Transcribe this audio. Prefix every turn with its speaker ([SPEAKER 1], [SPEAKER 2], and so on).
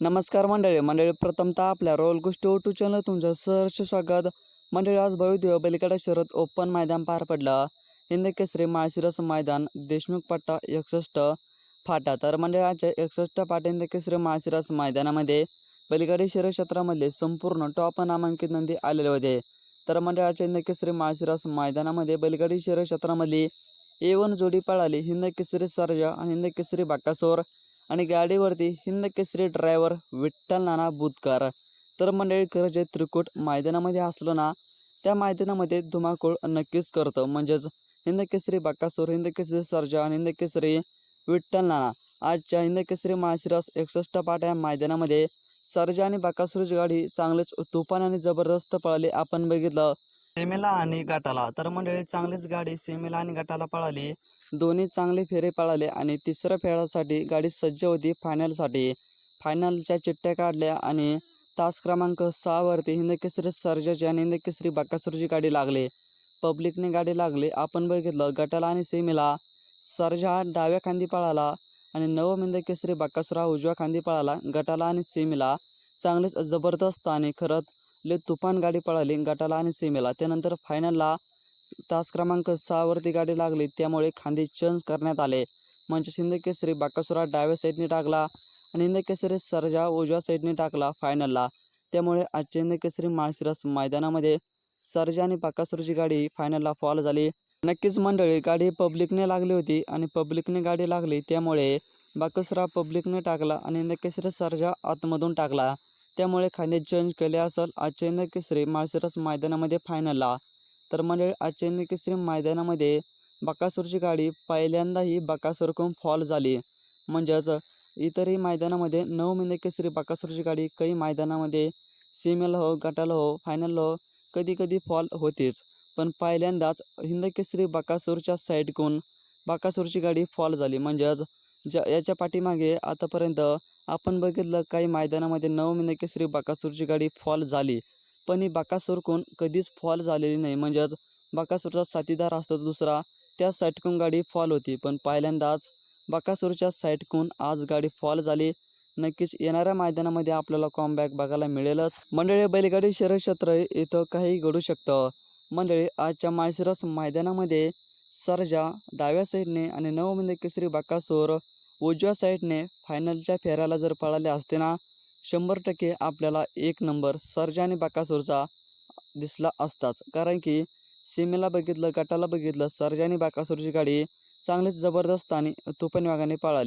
[SPEAKER 1] नमस्कार मंडळी मंडळी प्रथमतः आपल्या रोल गोष्टी ओटू चॅनल तुमचं सहर्ष स्वागत. मंडळी आज भव्य बलिकडा शहरात ओपन मैदान पार पडलं. हिंद केसरी माळशिरस मैदान देशमुख पट्टा एकसष्ट फाटा. तर मंडळी आजच्या एकसष्ट फाटा हिंद केसरी माळशिरस मैदानामध्ये बलिकडे शहर क्षेत्रामधले संपूर्ण टॉप नामांकित नंदी आलेले होते. तर मंडळाच्या हिंद केसरी माळशिरस मैदानामध्ये बलिकडे शहर क्षेत्रामधली ए वन जोडी पळाली. हिंद केसरी सर्जा आणि हिंद केसरी बाकासोर आणि गाडीवरती हिंद केसरी ड्रायव्हर विठ्ठल नाना बुधकार तर मंडळीकर जे त्रिकूट मैदानामध्ये असलो ना त्या मैदानामध्ये धुमाकूळ नक्कीच करतं. म्हणजेच हिंद केसरी बाकासूर हिंद केसरी सर्जा आणि हिंद केसरी विठ्ठल नाना. आजच्या हिंद केसरी माळशिरस एकसष्ट पाट या मैदानामध्ये सर्जा आणि बाकासूरची गाडी चांगलेच तुफान आणि जबरदस्त पळाली. आपण बघितलं सेमीला आणि गटाला. तर मंडळी चांगलीच गाडी सेमीला आणि गटाला पळाली. दोन्ही चांगले फेरे पळाले आणि तिसऱ्या फेऱ्यासाठी गाडी सज्ज होती फायनलसाठी. फायनलच्या चिठ्ठ्या काढल्या आणि तास क्रमांक सहावरती हिंद केसरी सर्जाची आणि हिंदकेसरी बाकासूरची गाडी लागली. पब्लिकने गाडी लागली. आपण बघितलं गटाला आणि सेमीला. सर्जा हा डाव्या खांदी पळाला आणि नवम हिंदकेसरी बाकासूर हा उजव्या खांदी पळाला. गटाला आणि सेमीला. चांगलेच जबरदस्त आणि खरंच लय तुफान गाडी पळाली गटाला आणि सीमेला. त्यानंतर फायनलला तास क्रमांक सहावरती गाडी लागली त्यामुळे खांदे चेंज करण्यात आले. म्हणजे शिंदकेसरी बाकासुरा डाव्या साईडने टाकला आणि इंदकेसरी सरजा सर्जा उजव्या साईडने टाकला फायनलला त्यामुळे आजच्या हिंद माळशिरस मैदानामध्ये सरजा आणि बाकासुरची गाडी फायनलला फॉल झाली. नक्कीच मंडळी गाडी पब्लिकने लागली होती आणि पब्लिकने गाडी लागली त्यामुळे बाकसुरा पब्लिकने टाकला आणि हिंद सरजा सर्जा आतमधून टाकला. त्यामुळे खांदे चेंज केले असेल आजच्या केसरी माळशिरस मैदानामध्ये फायनलला तर म्हणजे आजच्या केसरी मैदानामध्ये बकासूरची गाडी पहिल्यांदाही बकासूरकडून फॉल झाली. म्हणजेच इतरही मैदानामध्ये नऊ महिने केसरी बकासूरची गाडी काही मैदानामध्ये सीमेला हो गटाला हो फायनलला हो कधी कधी फॉल होतेच. पण पहिल्यांदाच हिंद केसरी बकासूरच्या साईडकडून बकासूरची गाडी फॉल झाली. म्हणजेच ज्या याच्या पाठीमागे आतापर्यंत आपण बघितलं काही मैदानामध्ये नऊ महिने केसरी बाकासूरची गाडी फॉल झाली. पण ही बाकासूरकून कधीच फॉल झालेली नाही. म्हणजेच बाकासूरचा साथीदार असतो दुसरा त्या साईटकून गाडी फॉल होती. पण पहिल्यांदाच बाकासूरच्या साईटकून आज गाडी फॉल झाली. नक्कीच येणाऱ्या मैदानामध्ये आपल्याला कॉमबॅक बघायला मिळेलच. मंडळी बैलगाडी शहर क्षेत्र इथं काही घडू शकतं. मंडळी आजच्या माळशिरस मैदानामध्ये सरजा डाव्या साईडने आणि नवमिने केसरी बाकासोर उजव्या साईडने फायनलच्या फेऱ्याला जर पळाले असते ना शंभर टक्के आपल्याला एक नंबर सरजा आणि बाकासूरचा दिसला असताच. कारण की सीमेला बघितलं गटाला बघितलं सरजा आणि बाकासूरची गाडी चांगलीच जबरदस्त आणि तुफान वेगाने पळाली.